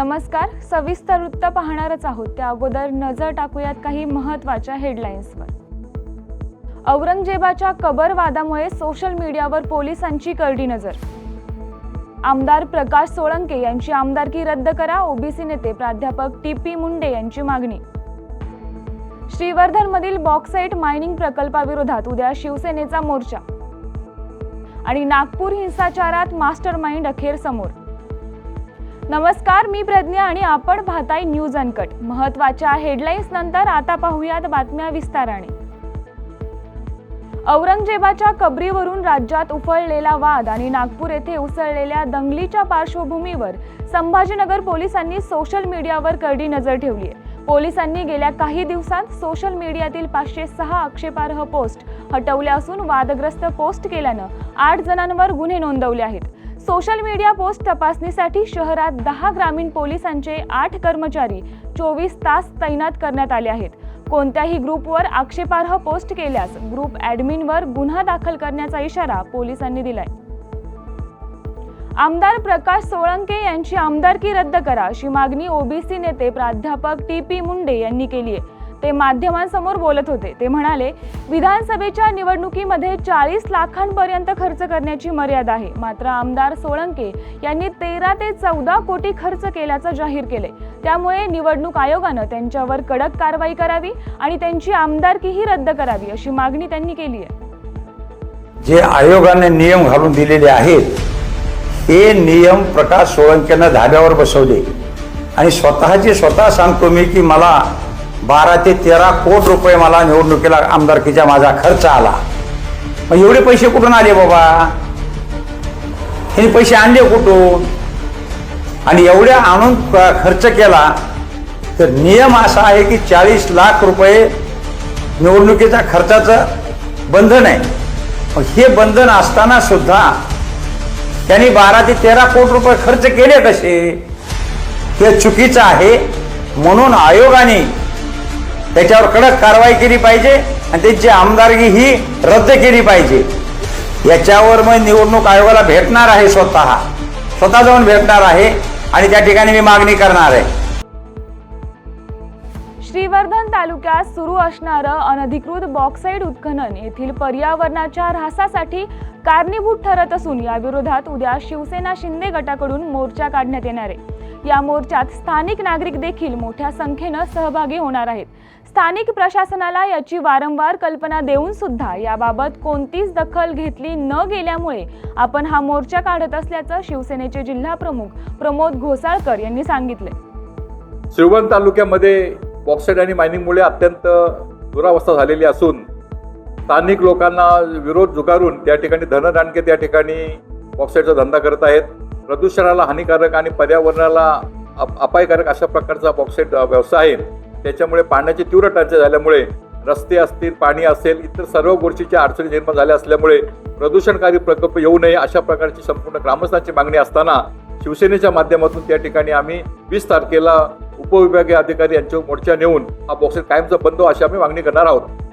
नमस्कार. सविस्तर वृत्त पाहणारच आहोत. त्या अगोदर नजर टाकूयात काही महत्त्वाच्या हेडलाईन्सवर. औरंगजेबाच्या कबर वादामुळे सोशल मीडियावर पोलिसांची करडी नजर. आमदार प्रकाश सोळंके यांची आमदारकी रद्द करा. ओबीसी नेते प्राध्यापक टी पी मुंडे यांची मागणी. श्रीवर्धनमधील बॉक्साईट मायनिंग प्रकल्पाविरोधात उद्या शिवसेनेचा मोर्चा. आणि नागपूर हिंसाचारात मास्टर माइंड अखेर समोर. नमस्कार मी प्रज्ञा आणि आपण पाहताय न्यूज अनकट. महत्त्वाच्या हेडलाईन्स नंतर आता पाहूयात बातम्या विस्ताराने. औरंगजेबाच्या कबरीवरून राज्यात उफळलेला वाद आणि नागपूर येथे उसळलेल्या दंगलीच्या पार्श्वभूमीवर संभाजीनगर पोलिसांनी सोशल मीडियावर करडी नजर ठेवली आहे. पोलिसांनी गेल्या काही दिवसांत सोशल मीडियातील पाचशे सहा आक्षेपार्ह पोस्ट हटवल्या असून वादग्रस्त पोस्ट केल्यानं आठ जणांवर गुन्हे नोंदवले आहेत. सोशल मीडिया पोस्ट तपासणीसाठी शहरात दहा ग्रामीण पोलिसांचे आठ कर्मचारी चोवीस तास तैनात करण्यात आले आहेत. कोणत्याही ग्रुपवर आक्षेपार्ह पोस्ट केल्यास ग्रुप ॲडमिनवर गुन्हा दाखल करण्याचा इशारा पोलिसांनी दिलाय. आमदार प्रकाश सोळंके यांची आमदारकी रद्द करा अशी मागणी ओबीसी नेते प्राध्यापक टी पी मुंडे यांनी केली आहे. ते माध्यमांसमोर बोलत होते. ते म्हणाले विधानसभेच्या निवडणुकीमध्ये चाळीस लाखांपर्यंत खर्च करण्याची मर्यादा आहे. मात्र आमदार सोळंके यांनी तेरा ते चौदा कोटी खर्च केल्याचं जाहीर केले त्यामुळे निवडणूक आयोगानं त्यांच्यावर कडक कारवाई करावी आणि त्यांची आमदारकीही रद्द करावी अशी मागणी त्यांनी केली आहे जे आयोगाने नियम घालून दिलेले आहेत ते नियम प्रकाश सोळंकेनं धाब्यावर बसवले. आणि स्वतःचे स्वतः सांगतो मी की मला बारा ते तेरा कोट रुपये मला निवडणुकीला आमदारकीचा माझा खर्च आला. मग एवढे पैसे कुठून आले बाबा? हे पैसे आणले कुठून? आणि एवढ्या आणून खर्च केला तर नियम असा आहे की चाळीस लाख रुपये निवडणुकीच्या खर्चाचं बंधन आहे. मग हे बंधन असताना सुद्धा त्यांनी बारा ते तेरा कोटी रुपये खर्च केले कसे हे चुकीचं आहे. म्हणून आयोगाने त्याच्यावर कडक कारवाई केली पाहिजे आणि त्यांची आमदारकी ही रद्द केली पाहिजे. याच्यावर मग निवडणूक आयोगाला भेटणार आहे स्वतः. स्वतः जाऊन भेटणार आहे आणि त्या ठिकाणी मी मागणी करणार आहे. श्रीवर्धन तालुक्यात सुरू असणारं अनधिकृत बॉक्साईड उत्खनन येथील पर्यावरणाच्या ऱ्हासासाठी कारणीभूत ठरत असून या विरोधात उद्या शिवसेना शिंदे गटाकडून मोर्चा काढण्यात येणार आहे. या मोर्चात स्थानिक नागरिक देखील मोठ्या संख्येनं सहभागी होणार आहेत. स्थानिक प्रशासनाला याची वारंवार कल्पना देऊन सुद्धा याबाबत कोणतीच दखल घेतली न गेल्यामुळे आपण हा मोर्चा काढत असल्याचं शिवसेनेचे जिल्हा प्रमुख प्रमोद घोसाळकर यांनी सांगितले. श्रीवण तालुक्यामध्ये बॉक्साईड आणि मायनिंगमुळे अत्यंत दुरावस्था झालेली असून स्थानिक लोकांना विरोध झुगारून त्या ठिकाणी धनदांडके त्या ठिकाणी बॉक्साईडचा धंदा करत आहेत. प्रदूषणाला हानिकारक आणि पर्यावरणाला अप- अपायकारक अशा प्रकारचा बॉक्साईड व्यवसाय आहे त्याच्यामुळे पाण्याची तीव्र टंचाई झाल्यामुळे रस्ते असतील पाणी असेल इतर सर्व गोष्टीच्या अडचणी निर्माण झाल्या असल्यामुळे प्रदूषणकारी प्रकल्प येऊ नये अशा प्रकारची संपूर्ण ग्रामस्थांची मागणी असताना शिवसेनेच्या माध्यमातून त्या ठिकाणी आम्ही वीस तारखेला उपविभागीय अधिकारी यांच्यावर मोर्चा नेऊन हा बॉक्सेस कायमचा बंद अशी आम्ही मागणी करणार आहोत.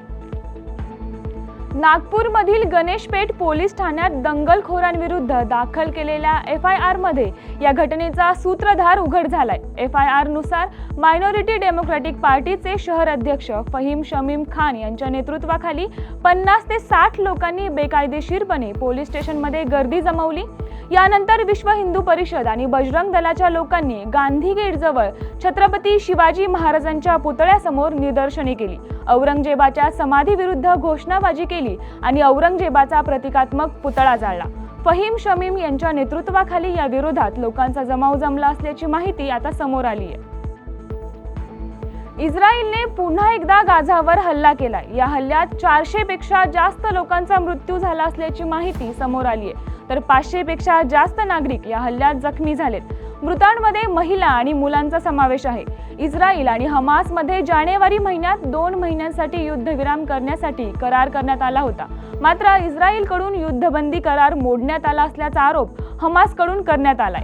नागपूरमधील गणेशपेठ पोलीस ठाण्यात दंगलखोरांविरुद्ध दाखल केलेल्या एफ आय आरमध्ये या घटनेचा सूत्रधार उघड झालाय. एफ आय आरनुसार मायनॉरिटी डेमोक्रॅटिक पार्टीचे शहर अध्यक्ष फहीम शमीम खान यांच्या नेतृत्वाखाली पन्नास ते साठ लोकांनी बेकायदेशीरपणे पोलीस स्टेशनमध्ये गर्दी जमवली. यानंतर विश्व हिंदू परिषद आणि बजरंग दलाच्या लोकांनी गांधी गेटजवळ छत्रपती शिवाजी महाराजांच्या पुतळ्यासमोर निदर्शने केली. औरंगजेबाच्या समाधीविरुद्ध घोषणाबाजी केली आणि औरंगजेबाचा प्रतिकात्मक पुतळा जाळला. फहीम शमीम यांच्या नेतृत्वाखाली या विरोधात लोकांचा जमाव जमला असल्याची माहिती आता समोर आली आहे इस्रायलने पुन्हा एकदा गाझावर हल्ला केला या हल्ल्यात चारशे पेक्षा जास्त लोकांचा मृत्यू झाला असल्याची माहिती समोर आली आहे तर पाचशे पेक्षा जास्त नागरिक या हल्ल्यात जखमी झालेत. मृतांमध्ये महिला आणि मुलांचा समावेश आहे. इस्रायल आणि हमासमध्ये जानेवारी महिन्यात दोन महिन्यांसाठी युद्धविराम करण्यासाठी करार करण्यात आला होता. मात्र इस्रायलकडून युद्धबंदी करार मोडण्यात आला असल्याचा आरोप हमासकडून करण्यात आलाय.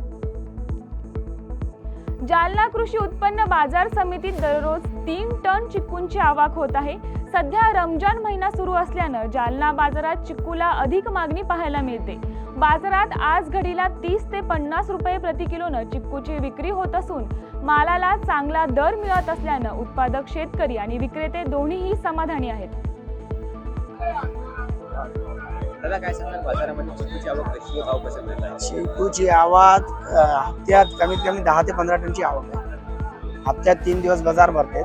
जालना कृषी उत्पन्न बाजार समितीत दररोज तीन टन चिक्कूंची आवक होत आहे. सध्या रमजान महिना सुरू असल्यानं जालना बाजारात चिक्कूला अधिक मागणी पाहायला मिळते. बाजारात आज घडीला तीस ते पन्नास रुपये प्रति किलोनं चिक्कूची विक्री होत असून मालाला चांगला दर मिळत असल्यानं उत्पादक शेतकरी आणि विक्रेते दोन्हीही समाधानी आहेत. दादा काय सांगाल? बाजारामध्ये चिकूची आवक कशी आहे? भाव कसा मिळत आहे? चिकूची आवक अ, हप्त्यात कमीत कमी दहा ते पंधरा टनची आवक आहे. हप्त्यात तीन दिवस बाजार भरते.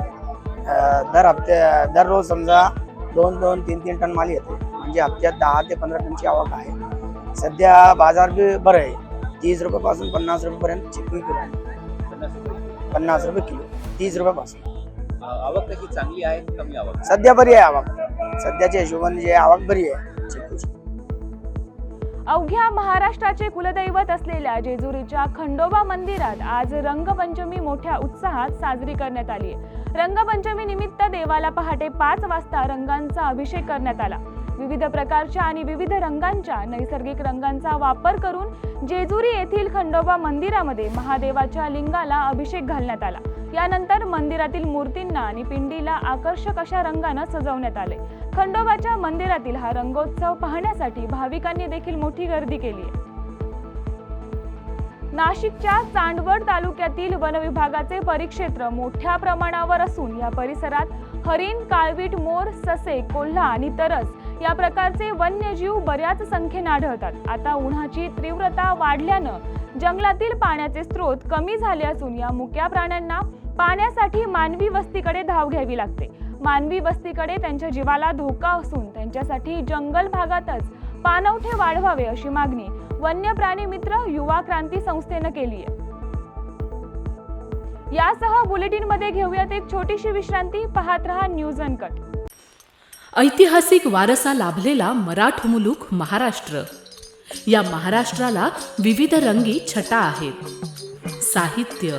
अ, दर हप्त्या दररोज समजा दोन दोन तीन तीन टन माल येते. म्हणजे हप्त्यात दहा ते पंधरा टनची आवक आहे. सध्या बाजार बी बरं आहे. तीस रुपयापासून पन्नास रुपयेपर्यंत चिकू किलो आहे. पन्नास रुपये. पन्नास रुपये किलो. तीस रुपयापासून. आवक कशी? चांगली आहे की कमी आवक सध्या बरी आहे आवक. सध्याच्या हिशोबाने जे आवक बरी आहे. अवघ्या महाराष्ट्राचे कुलदैवत असलेल्या जेजुरीच्या खंडोबा मंदिरात आज रंगपंचमी मोठ्या उत्साहात साजरी करण्यात आली आहे. रंगपंचमी निमित्त देवाला पहाटे पाच वाजता रंगांचा अभिषेक करण्यात आला. विविध प्रकारच्या आणि विविध रंगांच्या नैसर्गिक रंगांचा वापर करून जेजुरी येथील खंडोबा मंदिरामध्ये महादेवाच्या लिंगाला अभिषेक घालण्यात आला. यानंतर मंदिरातील मूर्तींना आणि पिंडीला आकर्षक अशा रंगानं सजवण्यात आले. खंडोबाच्या मंदिरातील हा रंगोत्सव पाहण्यासाठी भाविकांनी देखील मोठी गर्दी केली आहे. नाशिकच्या चांदवड तालुक्यातील वनविभागाचे परिक्षेत्र मोठ्या प्रमाणावर असून या परिसरात हरिण काळवीट मोर ससे कोल्हा आणि तरस या प्रकारचे वन्यजीव बऱ्याच संख्येने आढळतात. आता उन्हाची तीव्रता वाढल्यानं जंगलातील पाण्याचे स्रोत कमी झाले असून या मुक्या प्राण्यांना पाण्यासाठी मानवी वस्तीकडे धाव घ्यावी लागते. मानवी वस्तीकडे त्यांच्या जीवाला धोका असून त्यांच्यासाठी जंगल भागातच पाणवठे वाढवावे अशी मागणी वन्य प्राणी मित्र युवा क्रांती संस्थेनं केली आहे. यासह बुलेटिनमध्ये घेऊयात एक छोटीशी विश्रांती. पाहत रहा न्यूज अनकट. ऐतिहासिक वारसा लाभलेला मराठ मुलूक महाराष्ट्र. या महाराष्ट्राला विविध रंगी छटा आहेत. साहित्य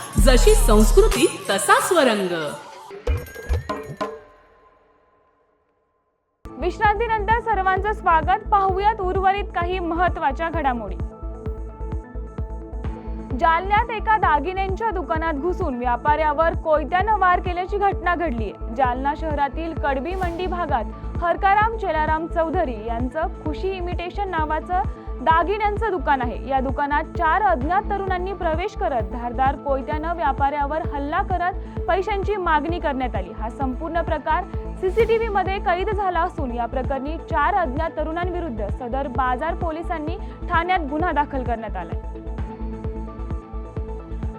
जशी संस्कृती तसा स्वरंग. विश्रांतीनंतर सर्वांचं स्वागत. पाहूयात उर्वरित काही महत्त्वाच्या घडामोडी. जालन्यात एका दागिन्यांच्या दुकानात घुसून व्यापाऱ्यावर कोयत्यानं वार केल्याची घटना घडली. जालना शहरातील कडबी मंडी भागात हरकाराम चेलाराम चौधरी यांचं खुशी इमिटेशन नावाचं दागिन्यांचं दुकान आहे. या दुकानात चार अज्ञात तरुणांनी प्रवेश करत धारदार कोयत्यानं व्यापाऱ्यावर हल्ला करत पैशांची मागणी करण्यात आली. हा संपूर्ण प्रकार सीसीटीव्ही मध्ये कैद झाला असून या प्रकरणी चार अज्ञात तरुणांविरुद्ध सदर बाजार पोलिसांनी ठाण्यात गुन्हा दाखल करण्यात आलाय.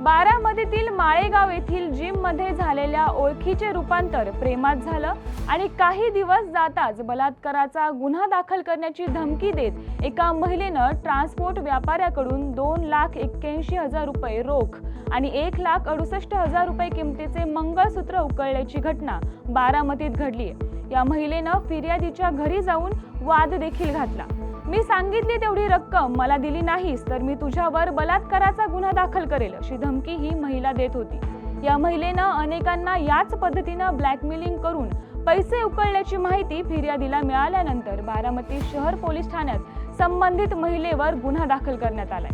बारामतीतील माळेगाव येथील जिममध्ये झालेल्या ओळखीचे रूपांतर प्रेमात झालं आणि काही दिवस जाताच बलात्काराचा गुन्हा दाखल करण्याची धमकी देत एका महिलेनं ट्रान्सपोर्ट व्यापाऱ्याकडून दोन लाख एक्क्याऐंशी हजार रुपये रोख आणि एक लाख अडुसष्ट हजार रुपये किमतीचे मंगळसूत्र उकळल्याची घटना बारामतीत घडली या महिलेनं फिर्यादीच्या घरी जाऊन वाद देखील घातला. मी सांगितली तेवढी रक्कम मला दिली नाहीस तर मी तुझ्यावर बलात्काराचा गुन्हा दाखल करेल अशी धमकी ही महिला देत होती. या महिलेनं अनेकांना याच पद्धतीनं ब्लॅकमेलिंग करून पैसे उकळल्याची माहिती फिर्यादीला मिळाल्यानंतर बारामती शहर पोलीस ठाण्यात संबंधित महिलेवर गुन्हा दाखल करण्यात आलाय.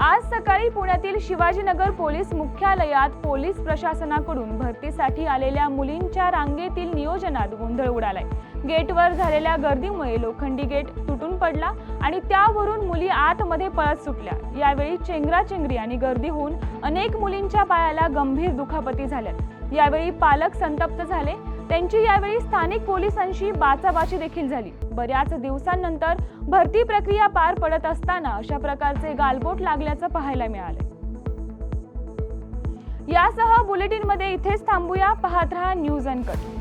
आज सकाळी पुण्यातील शिवाजीनगर पोलीस मुख्यालयात पोलीस प्रशासनाकडून भरतीसाठी आलेल्या मुलींच्या रांगेतील नियोजनात गोंधळ उडालाय. गेटवर झालेल्या गर्दीमुळे लोखंडी गेट तुटून पडला आणि त्यावरून मुली आतमध्ये पळत सुटल्या. यावेळी चेंगराचेंगरी आणि गर्दी होऊन अनेक मुलींच्या पायाला गंभीर दुखापती झाल्या यावेळी पालक संतप्त झाले. त्यांची यावेळी स्थानिक पोलिसांशी बाचाबाची देखील झाली. बऱ्याच दिवसांनंतर भरती प्रक्रिया पार पडत असताना अशा प्रकारचे गालबोट लागल्याचं पाहायला मिळालं. यासह बुलेटिनमध्ये इथेच थांबूया. पाहत रहा न्यूज अँड कट